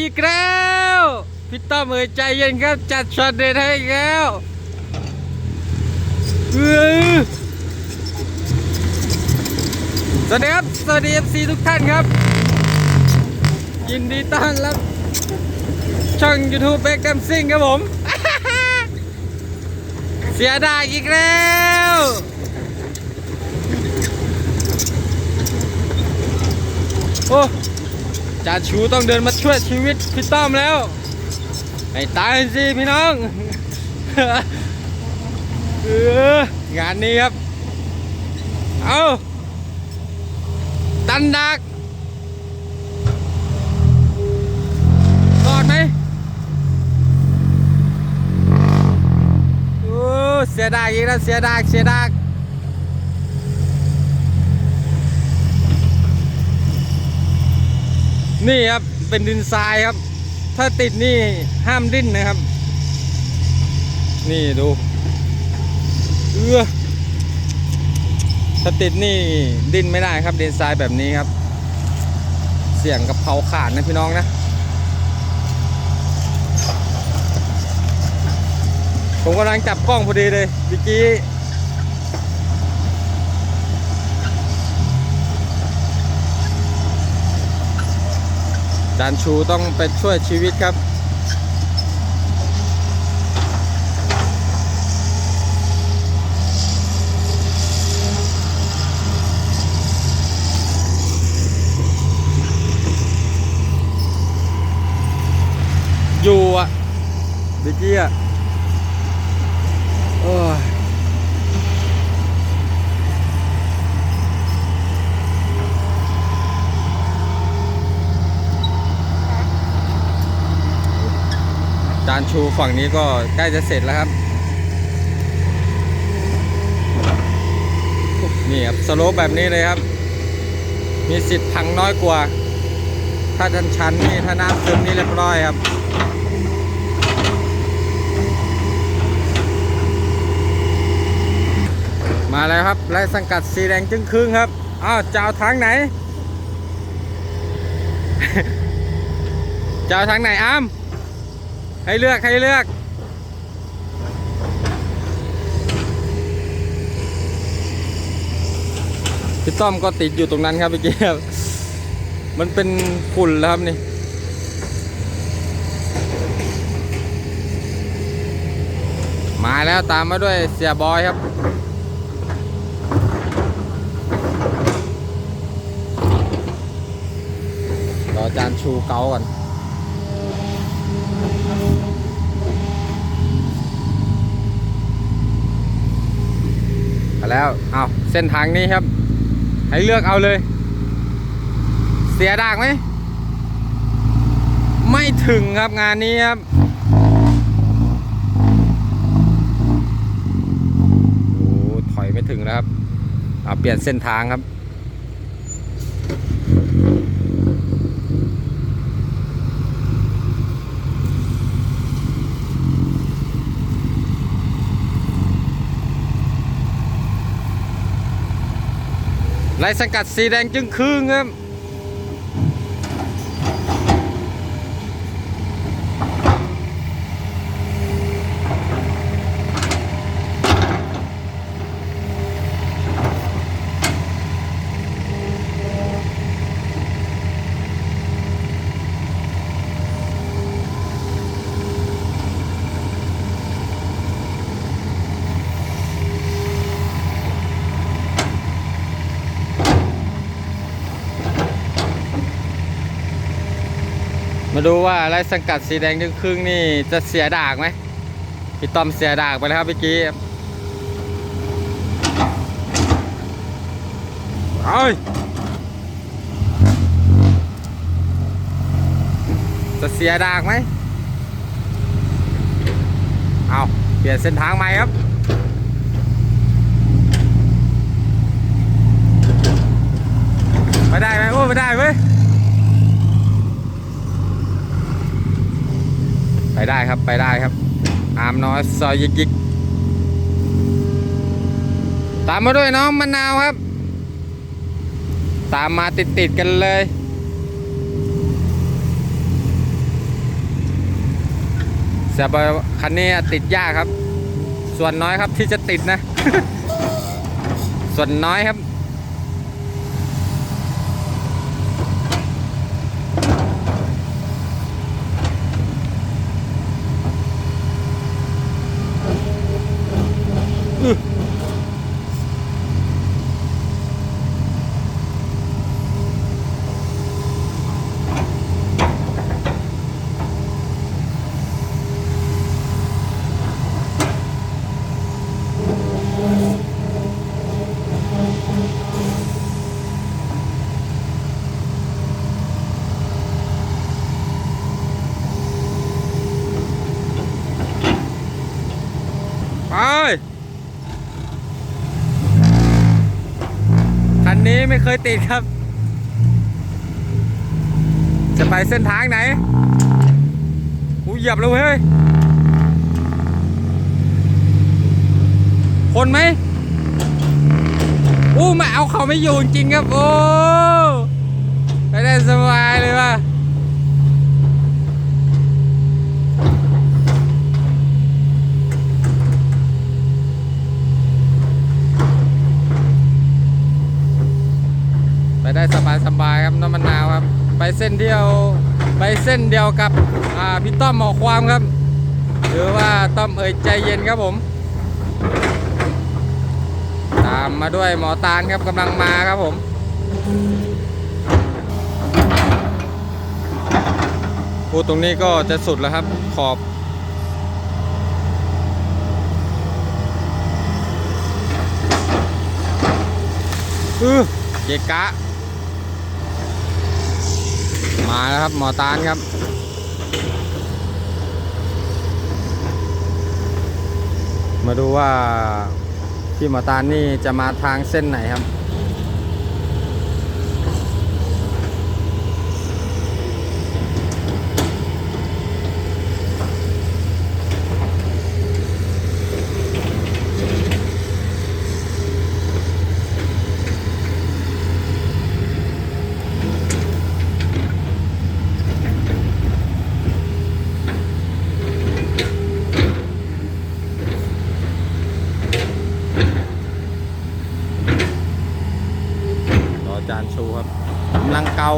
อีกแล้วพี่ต้อมเอ๋ยใจเย็นครับ จัดช็อตเด็ดให้อีกแล้วสวัสดีครับ สวัสดีเอฟซีทุกท่านครับ ยินดีต้อนรับ ช่อง YouTube เบคแกมซิงครับผม เสียดายอีกแล้วโอ้ จ่าชูต้องเดินมาช่วยชีวิตพี่ต้อมแล้วให้ตายสิพี่น้องเอองานนี้ครับ เอาตันดักรอดไหมโอ้เสียดายอีกแล้วเสียดายเสียดาย นี่ครับเป็นดินทรายครับ ถ้าติดนี่ห้ามดิ้นนะครับ นี่ดูเออถ้าติดนี่ดิ้นไม่ได้ครับดินทรายแบบนี้ครับ เสี่ยงกับเผาขาดนะพี่น้องนะผมกำลังจับกล้องพอดีเลยเมื่อกี้ จานชูต้องไปช่วยชีวิตครับ อยู่อะเมื่อกี้อะโอ้ยจานชูฝั่งนี้ก็ใกล้จะเสร็จแล้วครับ นี่ครับสโลปแบบนี้เลยครับ มีสิทธิ์พังน้อยกว่า ถ้าชันชันนี่ถ้าน้ำซึมนี่เรียบร้อยครับมาแล้วครับไล่สังกัดสีแดงจึงครึ่งครับ อ้าวจะเอาทางไหน จะเอาทางไหนอ้าม ให้เลือกให้เลือกพี่ต้อมก็ติดอยู่ตรงนั้นครับเมื่อกี้ครับ มันเป็นฝุ่นแล้วครับนี่ มาแล้วตามมาด้วยเสียบอยครับ รอจานชูเกาก่อน มาแล้วเอาเส้นทางนี้ครับ ให้เลือกเอาเลย เสียดากไหมไม่ถึงครับงานนี้ครับโอ้ถอยไม่ถึงแล้วครับเอาเปลี่ยนเส้นทางครับ ลายสังกัดสีแดงจึงครึ่งครับ ดูว่าไลายสังกัดสีแดงจึงครึ่งนี่จะเสียดากไหมพี่ต้อมเสียดากไปแล้วครับเมื่อกี้เอ้ยจะเสียดากไหมเอาเปลี่ยนเส้นทางใหม่ครับไม่ได้ไหมโอ้ไม่ได้เว้ย ไปได้ครับไปได้ครับ อามน้อยซอยยิกยิกตามมาด้วยน้องมะนาวครับ ตามมาติดติดกันเลย เสียบคันนี้ติดยากครับ ส่วนน้อยครับที่จะติดนะ ส่วนน้อยครับ คันนี้ไม่เคยติดครับ จะไปเส้นทางไหนกูเหยียบเลยเว้ย คนไหมอู้มาเอาเขาไม่อยู่จริงครับ โอ้ไปได้สบายเลยว่ะ ได้สบายสบายๆครับน้ำมันนาวครับ ไปเส้นเดียวไปเส้นเดียวกับพี่ต้อมหมอความครับ หรือว่าต้อมเอ่ยใจเย็นครับผม ตามมาด้วยหมอตาลครับกำลังมาครับผมพูดตรงนี้ก็จะสุดแล้วครับขอบเออเกะกะ มาแล้วครับ หมอตาลครับ มาดูว่าพี่หมอตาลนี่จะมาทางเส้นไหนครับ รอจานชูครับกำ ลังเกา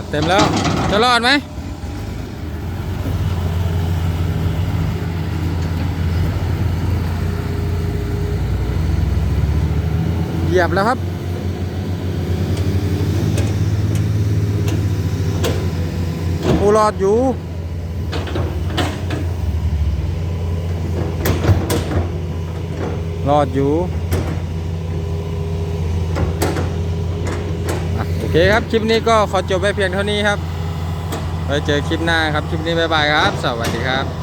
ับเต็มแล้ว จะรอดไหมเหยียบแล้วครับอูรอดอยู่รอดอยู่ เคครับ คลิปนี้ก็ขอจบไปเพียงเท่านี้ครับไว้เจอคลิปหน้าครับ คลิปนี้บ๊ายบายครับ สวัสดีครับ